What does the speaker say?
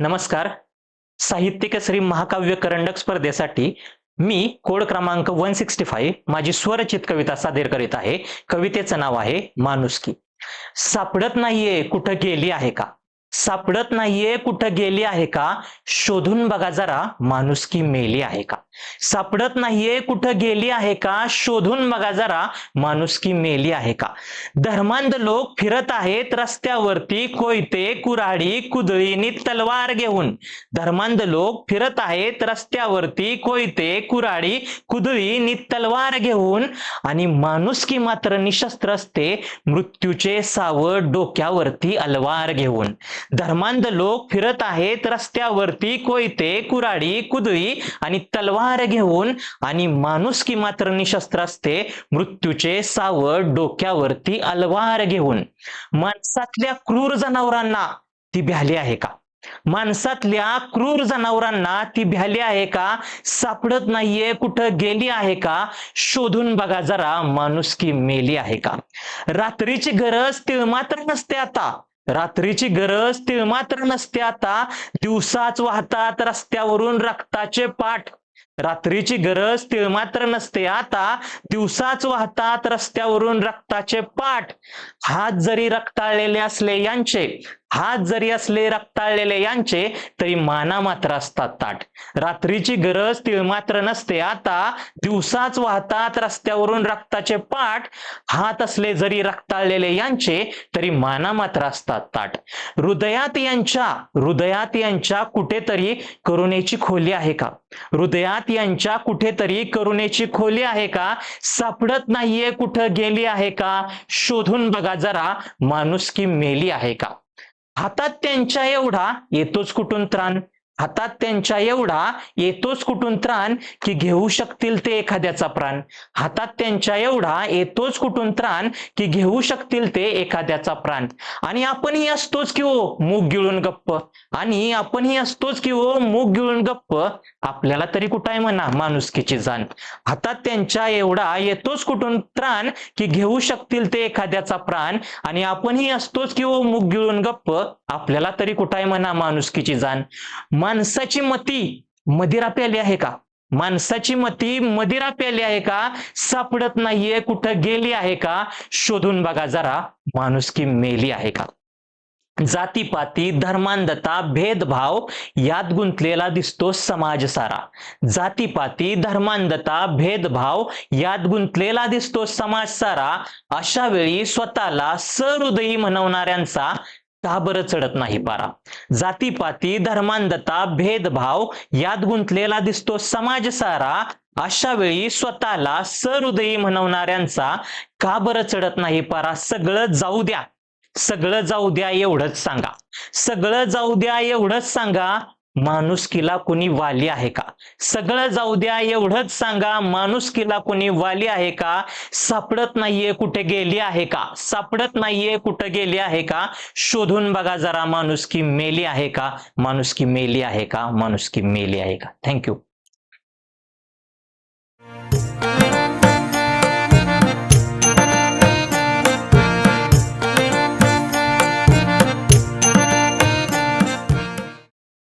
नमस्कार. साहित्यिक श्री महाकाव्य करंडक स्पर्धेसाठी मी कोड क्रमांक वन सिक्स्टी फाईव्ह माझी स्वरचित कविता सादर करीत आहे. कवितेचं नाव आहे माणुसकी. सापडत नाहीये कुठं गेली आहे का? सापडत नाहीये कुठं गेली आहे का? शोधून बघा जरा माणुसकी मेली आहे का? सापडत नाहीये कुठं गेली आहे का? शोधून बघा जरा माणुसकी मेली आहे का? धर्मांध लोक फिरत आहेत रस्त्यावरती कोयते कुऱ्हाडी कुदळीनी तलवार घेऊन. धर्मांध लोक फिरत आहेत रस्त्यावरती कोयते कुऱ्हाडी कुदळीनी तलवार घेऊन. आणि माणुसकी मात्र निशस्त्र असते मृत्यूचे सावट डोक्यावरती अलवार घेऊन. धर्मांध लोक फिरत आहेत रस्त्यावरती कोयते कुऱ्हाडी कुदळी आणि तलवार घेऊन आणि माणूस की मात्र निशस्त्र असते मृत्यूचे सावड डोक्यावरती अलवार घेऊन. माणसातल्या क्रूर जनावरांना ती भ्याली आहे का? माणसातल्या क्रूर जनावरांना ती भ्याली आहे का? सापडत नाहीये कुठं गेली आहे का? शोधून बघा जरा माणुसकी मेली आहे का? रात्रीची गरज तिळ मात्र नसते आता. रात्रीची गरज तिळ मात्र नसते आता. दिवसाच वाहतात रस्त्यावरून रक्ताचे पाठ. रात्रीची गरज तिळ मात्र नसते आता. दिवसाच वाहतात रस्त्यावरून रक्ताचे पाठ. हात जरी रक्ताळलेले असले यांचे हात जरी असले रक्ताळलेले यांचे तरी माना मात्र असतात ताट. रात्रीची गरज तिळमात्र नसते. आता दिवसाच वाहतात रस्त्यावरून रक्ताचे पाठ. हात असले जरी रक्ताळलेले यांचे तरी माना मात्र असतात ताट. हृदयात यांच्या हृदयात यांच्या कुठेतरी करुणेची खोली आहे का? हृदयात यांच्या कुठेतरी करुणेची खोली आहे का? सापडत नाहीये कुठं गेली आहे का? शोधून बघा जरा माणुसकी मेली आहे का? हातात त्यांच्या एवढा येतोच कुठून त्राण? हातात त्यांच्या एवढा येतोच कुठून त्राण की घेऊ शकतील ते एखाद्याचा प्राण. हातात त्यांच्या एवढा येतोच कुठून त्राण की घेऊ शकतील ते एखाद्याचा प्राण. आणि आपणही असतोच की हो मूग गिळून गप्प. आणि आपणही असतोच की हो मूग गिळून गप्प. आपल्याला तरी कुठं आहे म्हणा माणुसकीची जाण. हातात त्यांच्या एवढा येतोच कुठून त्राण की घेऊ शकतील ते एखाद्याचा प्राण. आणि आपणही असतोच की हो मूग गिळून गप्प. आपल्याला तरी कुठं आहे म्हणा माणुसकीची जाण. माणसाची मती मदिरा प्याली आहे का? माणसाची मती मदिरा प्याली आहे का? सापडत नाहीये कुठं गेली आहे का? शोधून बघा जरा माणुसकी मेली आहे का? जातीपाती धर्मांधता भेदभाव यात गुंतलेला दिसतो समाज सारा. जातीपाती धर्मांधता भेदभाव यात गुंतलेला दिसतो समाज सारा. अशा वेळी स्वतःला सहृदयी म्हणवणाऱ्यांचा का बरं चढत नाही पारा? जातीपाती धर्मांधता भेदभाव यात गुंतलेला दिसतो समाज सारा. अशा वेळी स्वतःला सहृदयी म्हणवणाऱ्यांचा का बरं चढत नाही पारा? सगळं जाऊ द्या. सगळं जाऊ द्या एवढंच सांगा. सगळं जाऊ द्या एवढंच सांगा. माणुसकीला कोणी वाली आहे का? सगळं जाऊ द्या एवढंच सांगा माणुसकीला कोणी वाली आहे का? सापडत नाहीये कुठे गेली आहे का? सापडत नाहीये कुठे गेली आहे का? शोधून बघा जरा माणुसकी मेली आहे का? माणुसकी मेली आहे का? माणुसकी मेली आहे का? थँक्यू